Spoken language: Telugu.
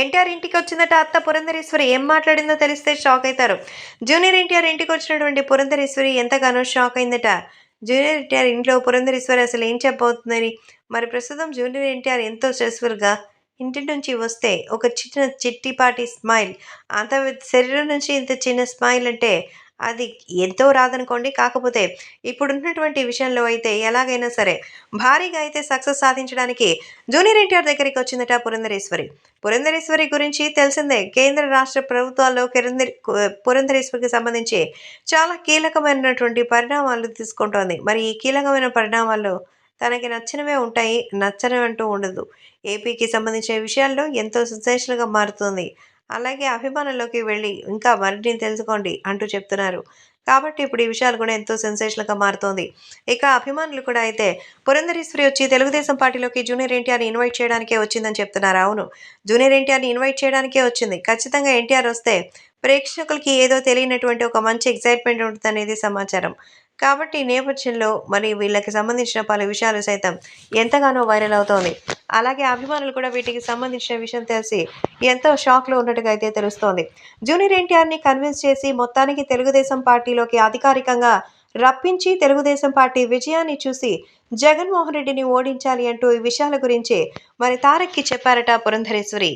ఎన్టీఆర్ ఇంటికి వచ్చిందట అత్త పురంధరేశ్వరి. ఏం మాట్లాడిందో తెలిస్తే షాక్ అవుతారు జూనియర్ ఎన్టీఆర్ ఇంటికి వచ్చినటువంటి పురంధరేశ్వరి ఎంతగానో షాక్ అయిందట. జూనియర్ ఎన్టీఆర్ ఇంట్లో పురంధరేశ్వరి అసలు ఏం చెప్పబోతుందని? మరి ప్రస్తుతం జూనియర్ ఎన్టీఆర్ ఎంతో స్ట్రెస్ఫుల్గా ఇంటి నుంచి వస్తే ఒక చిన్న చిట్టిపాటి స్మైల్ అంత శరీరం నుంచి ఇంత చిన్న స్మైల్ అంటే అది ఎంతో రాదనుకోండి. కాకపోతే ఇప్పుడున్నటువంటి విషయంలో అయితే ఎలాగైనా సరే భారీగా అయితే సక్సెస్ సాధించడానికి జూనియర్ ఎన్టీఆర్ దగ్గరికి వచ్చిందట పురంధరేశ్వరి. పురంధరేశ్వరి గురించి తెలిసిందే కేంద్ర రాష్ట్ర ప్రభుత్వాల్లో కిరందరి పురంధరేశ్వరికి సంబంధించి చాలా కీలకమైనటువంటి పరిణామాలు తీసుకుంటోంది. మరి ఈ కీలకమైన పరిణామాల్లో తనకి నచ్చినవే ఉంటాయి నచ్చనవి అంటూ ఉండదు. ఏపీకి సంబంధించిన విషయాల్లో ఎంతో సెన్సేషనల్గా మారుతుంది. అలాగే అభిమానుల్లోకి వెళ్ళి ఇంకా మరిన్ని తెలుసుకోండి అంటూ చెప్తున్నారు. కాబట్టి ఇప్పుడు ఈ విషయాలు కూడా ఎంతో సెన్సేషన్గా మారుతోంది. ఇక అభిమానులు కూడా అయితే పురంధరేశ్వరి వచ్చి తెలుగుదేశం పార్టీలోకి జూనియర్ ఎన్టీఆర్ని ఇన్వైట్ చేయడానికే వచ్చిందని చెప్తున్నారు. అవును జూనియర్ ఎన్టీఆర్ని ఇన్వైట్ చేయడానికే వచ్చింది. ఖచ్చితంగా ఎన్టీఆర్ వస్తే ప్రేక్షకులకి ఏదో తెలియనటువంటి ఒక మంచి ఎగ్జైట్మెంట్ ఉంటుందనేది సమాచారం. కాబట్టి ఈ నేపథ్యంలో మరి వీళ్ళకి సంబంధించిన పలు విషయాలు సైతం ఎంతగానో వైరల్ అవుతోంది. అలాగే అభిమానులు కూడా వీటికి సంబంధించిన విషయం తెలిసి ఎంతో షాక్లో ఉన్నట్టుగా అయితే తెలుస్తోంది. జూనియర్ ఎన్టీఆర్ని కన్విన్స్ చేసి మొత్తానికి తెలుగుదేశం పార్టీలోకి అధికారికంగా రప్పించి తెలుగుదేశం పార్టీ విజయాన్ని చూసి జగన్మోహన్ రెడ్డిని ఓడించాలి అంటూ ఈ విషయాల గురించి మరి తారక్కి చెప్పారట పురంధరేశ్వరి.